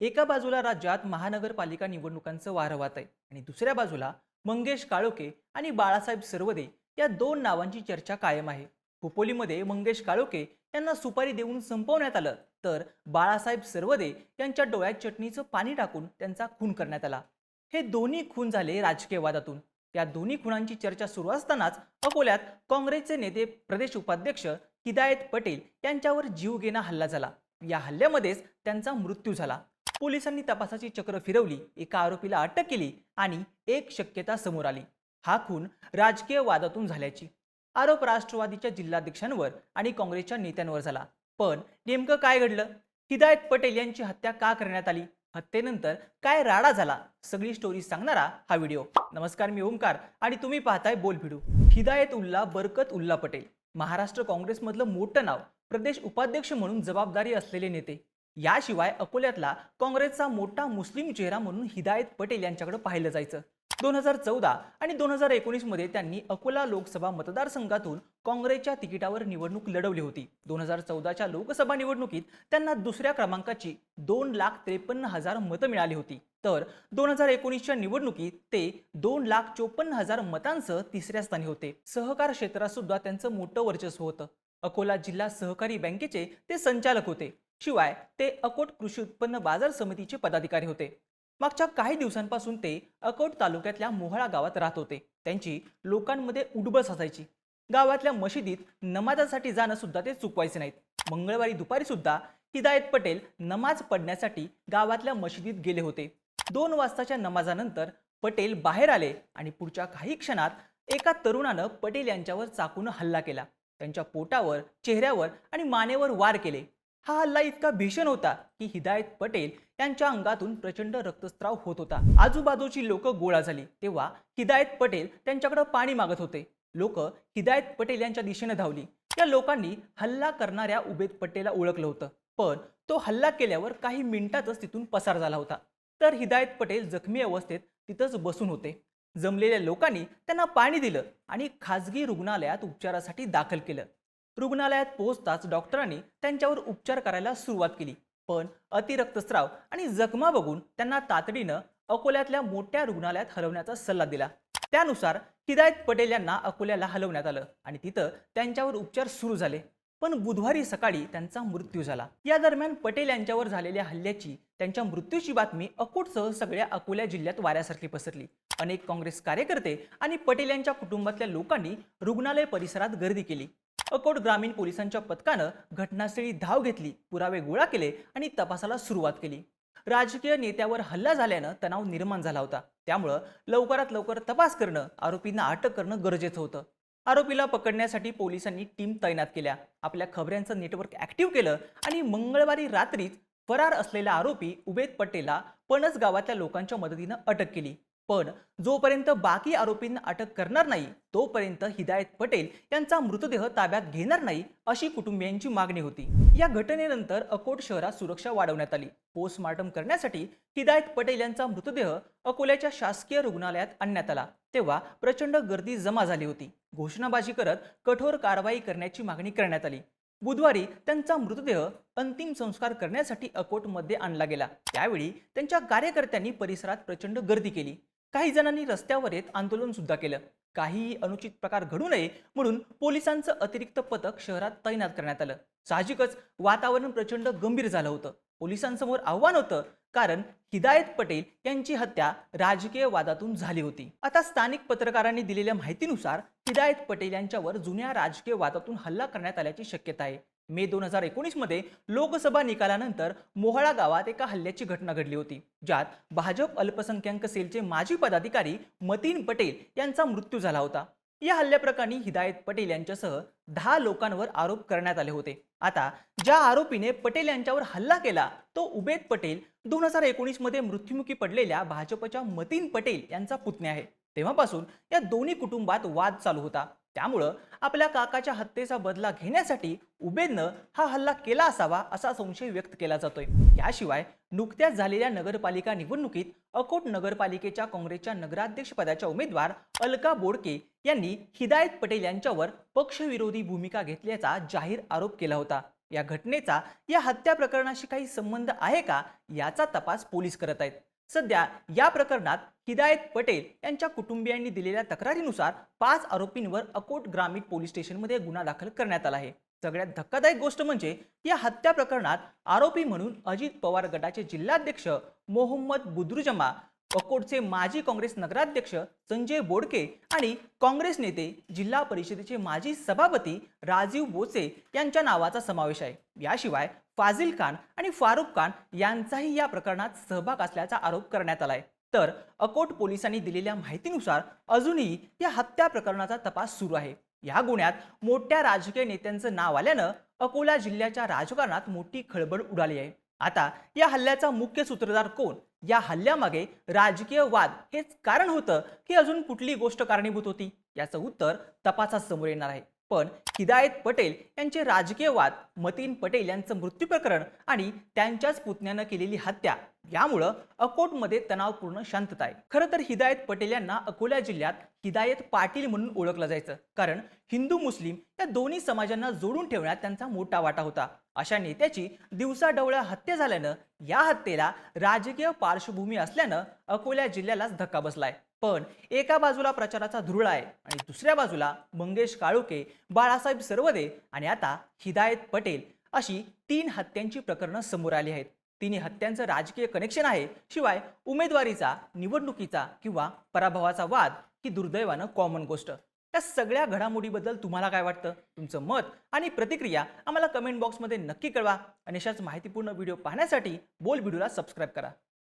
एका बाजूला राज्यात महानगरपालिका निवडणुकांचं वारं वाहत आहे आणि दुसऱ्या बाजूला मंगेश काळोखे आणि बाळासाहेब सर्वदे या दोन नावांची चर्चा कायम आहे. खोपोलीमध्ये मंगेश काळोखे यांना सुपारी देऊन संपवण्यात आलं तर बाळासाहेब सर्वदे यांच्या डोळ्यात चटणीचं पाणी टाकून त्यांचा खून करण्यात आला. हे दोन्ही खून झाले राजकीय वादातून. या दोन्ही खुनांची चर्चा सुरू असतानाच अकोल्यात काँग्रेसचे नेते प्रदेश उपाध्यक्ष हिदायत पटेल यांच्यावर जीवघेणा हल्ला झाला. या हल्ल्यामध्येच त्यांचा मृत्यू झाला. पोलिसांनी तपासाची चक्र फिरवली एका आरोपीला अटक केली आणि एक शक्यता समोर आली. हा खून राजकीय वादातून झाल्याची. आरोप राष्ट्रवादीच्या जिल्हाध्यक्षांवर आणि काँग्रेसच्या नेत्यांवर झाला. पण नेमकं काय घडलं? हिदायत पटेल यांची हत्या का करण्यात आली? हत्येनंतर काय राडा झाला? सगळी स्टोरी सांगणारा हा व्हिडिओ. नमस्कार मी ओंकार आणि तुम्ही पाहताय बोल भिडू. हिदायत उल्ला बरकत उल्ला पटेल. महाराष्ट्र काँग्रेसमधलं मोठं नाव प्रदेश उपाध्यक्ष म्हणून जबाबदारी असलेले नेते. याशिवाय अकोल्यातला काँग्रेसचा मोठा मुस्लिम चेहरा म्हणून हिदायत पटेल यांच्याकडे पाहिलं जायचं. दोन हजार चौदा आणि दोन हजार एकोणीसमध्ये त्यांनी अकोला लोकसभा मतदारसंघातून काँग्रेसच्या तिकिटावर निवडणूक लढवली होती. दोन हजार चौदाच्या लोकसभा निवडणुकीत त्यांना दुसऱ्या क्रमांकाची दोन लाख त्रेपन्न हजार मतं मिळाली होती. तर दोन हजार एकोणीसच्या निवडणुकीत ते दोन लाख चोपन्न हजार मतांसह तिसऱ्या स्थानी होते. सहकार क्षेत्रात सुद्धा त्यांचं मोठं वर्चस्व होतं. अकोला जिल्हा सहकारी बँकेचे ते संचालक होते. शिवाय ते अकोट कृषी उत्पन्न बाजार समितीचे पदाधिकारी होते. मागच्या काही दिवसांपासून ते अकोट तालुक्यातल्या मोहळा गावात राहत होते. त्यांची लोकांमध्ये उडबस असायची गावातल्या मशिदीत नमाजासाठी जाणं सुद्धा ते चुकवायचे नाहीत. मंगळवारी दुपारी सुद्धा हिदायत पटेल नमाज पडण्यासाठी गावातल्या मशिदीत गेले होते. दोन वाजताच्या नमाजानंतर पटेल बाहेर आले आणि पुढच्या काही क्षणात एका तरुणानं पटेल यांच्यावर चाकून हल्ला केला. त्यांच्या पोटावर चेहऱ्यावर आणि मानेवर वार केले. हा हल्ला इतका भीषण होता की हिदायत पटेल यांच्या अंगातून प्रचंड रक्तस्त्राव होत होता. आजूबाजूची लोक गोळा झाली. तेव्हा हिदायत पटेल त्यांच्याकडे पाणी मागत होते. लोक हिदायत पटेल यांच्या दिशेने धावली. त्या लोकांनी हल्ला करणाऱ्या उबेद पटेलला ओळखलं होतं. पण तो हल्ला केल्यावर काही मिनिटातच तिथून पसार झाला होता. तर हिदायत पटेल जखमी अवस्थेत तिथंच बसून होते. जमलेल्या लोकांनी त्यांना पाणी दिलं आणि खाजगी रुग्णालयात उपचारासाठी दाखल केलं. रुग्णालयात पोहोचताच डॉक्टरांनी त्यांच्यावर उपचार करायला सुरुवात केली. पण अतिरक्तस्राव आणि जखमा बघून त्यांना तातडीनं अकोल्यातल्या मोठ्या रुग्णालयात हलवण्याचा सल्ला दिला. त्यानुसार हिदायत पटेल यांना अकोल्याला हलवण्यात आलं आणि तिथं त्यांच्यावर उपचार सुरू झाले. पण बुधवारी सकाळी त्यांचा मृत्यू झाला. या दरम्यान पटेल यांच्यावर झालेल्या हल्ल्याची त्यांच्या मृत्यूची बातमी अकोटसह सगळ्या अकोल्या जिल्ह्यात वाऱ्यासारखी पसरली. अनेक काँग्रेस कार्यकर्ते आणि पटेल यांच्या कुटुंबातल्या लोकांनी रुग्णालय परिसरात गर्दी केली. अकोट ग्रामीण पोलिसांच्या पथकानं घटनास्थळी धाव घेतली पुरावे गोळा केले आणि तपासाला सुरुवात केली. राजकीय नेत्यावर हल्ला झाल्यानं तणाव निर्माण झाला होता. त्यामुळं लवकरात लवकर तपास करणं आरोपींना अटक करणं गरजेचं होतं. आरोपीला पकडण्यासाठी पोलिसांनी टीम तैनात केल्या. आपल्या खबऱ्यांचं नेटवर्क ऍक्टिव्ह केलं आणि मंगळवारी रात्रीच फरार असलेला आरोपी उबेद पटेलला पणस गावातल्या लोकांच्या मदतीनं अटक केली. पण जोपर्यंत बाकी आरोपींना अटक करणार नाही तोपर्यंत हिदायत पटेल यांचा मृतदेह ताब्यात घेणार नाही अशी कुटुंबियांची मागणी होती. या घटनेनंतर अकोट शहरात सुरक्षा वाढवण्यात आली. पोस्टमार्टम करण्यासाठी हिदायत पटेल यांचा मृतदेह अकोल्याच्या शासकीय रुग्णालयात आणण्यात आला. तेव्हा प्रचंड गर्दी जमा झाली होती. घोषणाबाजी करत कठोर कारवाई करण्याची मागणी करण्यात आली. बुधवारी त्यांचा मृतदेह अंतिम संस्कार करण्यासाठी अकोटमध्ये आणला गेला. त्यावेळी त्यांच्या कार्यकर्त्यांनी परिसरात प्रचंड गर्दी केली. काही जणांनी रस्त्यावर येत आंदोलन सुद्धा केलं. काहीही अनुचित प्रकार घडू नये म्हणून पोलिसांचं अतिरिक्त पथक शहरात तैनात करण्यात आलं. साहजिकच वातावरण प्रचंड गंभीर झालं होतं. पोलिसांसमोर आव्हान होतं कारण हिदायत पटेल यांची हत्या राजकीय वादातून झाली होती. आता स्थानिक पत्रकारांनी दिलेल्या माहितीनुसार हिदायत पटेल यांच्यावर जुन्या राजकीय वादातून हल्ला करण्यात आल्याची शक्यता आहे. मे दोन हजार एकोणीसमध्ये लोकसभा निकालानंतर मोहळा गावात एका हल्ल्याची घटना घडली होती ज्यात भाजप अल्पसंख्याक सेलचे माजी पदाधिकारी मतीन पटेल यांचा मृत्यू झाला होता. या हल्ल्याप्रकरणी हिदायत पटेल यांच्यासह दहा लोकांवर आरोप करण्यात आले होते. आता ज्या आरोपीने पटेल यांच्यावर हल्ला केला तो उबेद पटेल दोन हजार एकोणीसमध्ये मृत्युमुखी पडलेल्या भाजपच्या मतीन पटेल यांचा पुतण्या आहे. तेव्हापासून या दोन्ही कुटुंबात वाद चालू होता. त्यामुळं आपल्या काकाच्या हत्येचा बदला घेण्यासाठी उबेदनं हा हल्ला केला असावा असा संशय व्यक्त केला जातोय. याशिवाय नुकत्याच झालेल्या नगरपालिका निवडणुकीत अकोट नगरपालिकेच्या काँग्रेसच्या नगराध्यक्षपदाच्या उमेदवार अलका बोडके यांनी हिदायत पटेल यांच्यावर पक्षविरोधी भूमिका घेतल्याचा जाहीर आरोप केला होता. या घटनेचा या हत्या प्रकरणाशी काही संबंध आहे का याचा तपास पोलीस करत आहेत. सध्या या प्रकरणात हिदायत पटेल यांच्या कुटुंबियांनी दिलेल्या तक्रारीनुसार पाच आरोपींवर अकोट ग्रामीण पोलीस स्टेशनमध्ये गुन्हा दाखल करण्यात आला आहे. सगळ्यात धक्कादायक गोष्ट म्हणजे या हत्या प्रकरणात आरोपी म्हणून अजित पवार गटाचे जिल्हाध्यक्ष मोहम्मद बुद्रुजमा अकोटचे माजी काँग्रेस नगराध्यक्ष संजय बोडके आणि काँग्रेस नेते जिल्हा परिषदेचे माजी सभापती राजीव बोचे यांच्या नावाचा समावेश आहे. याशिवाय फाजिल खान आणि फारुख खान यांचाही या प्रकरणात सहभाग असल्याचा आरोप करण्यात आलाय. तर अकोट पोलिसांनी दिलेल्या माहितीनुसार अजूनही या हत्या प्रकरणाचा तपास सुरू आहे. या गुन्ह्यात मोठ्या राजकीय नेत्यांचं नाव आल्यानं अकोला जिल्ह्याच्या राजकारणात मोठी खळबळ उडाली आहे. आता या हल्ल्याचा मुख्य सूत्रधार कोण? या हल्ल्यामागे राजकीय वाद हेच कारण होतं की अजून कुठली गोष्ट कारणीभूत होती? याचं उत्तर तपासात समोर येणार आहे. पण हिदायत पटेल यांचे राजकीय वाद मतीन पटेल यांचं मृत्यू प्रकरण आणि त्यांच्याच पुतण्यानं केलेली हत्या यामुळं अकोटमध्ये तणावपूर्ण शांतता आहे. खरं तर हिदायत पटेल यांना अकोला जिल्ह्यात हिदायत पाटील म्हणून ओळखलं जायचं. कारण हिंदू मुस्लिम या दोन्ही समाजांना जोडून ठेवण्यात त्यांचा मोठा वाटा होता. अशा नेत्याची दिवसाढवळ्या हत्या झाल्यानं या हत्येला राजकीय पार्श्वभूमी असल्यानं अकोला जिल्ह्यालाच धक्का बसलाय. पण एका बाजूला प्रचाराचा धुरळा आहे आणि दुसऱ्या बाजूला मंगेश काळुके बाळासाहेब सर्वदे आणि आता हिदायत पटेल अशी तीन हत्यांची प्रकरणं समोर आली आहेत. तिन्ही हत्यांचं राजकीय कनेक्शन आहे. शिवाय उमेदवारीचा निवडणुकीचा किंवा पराभवाचा वाद ही दुर्दैवानं कॉमन गोष्ट. या सगळ्या घडामोडीबद्दल तुम्हाला काय वाटतं? तुमचं मत आणि प्रतिक्रिया आम्हाला कमेंट बॉक्समध्ये नक्की कळवा. आणि अशाच माहितीपूर्ण व्हिडिओ पाहण्यासाठी बोल व्हिडिओला सबस्क्राईब करा.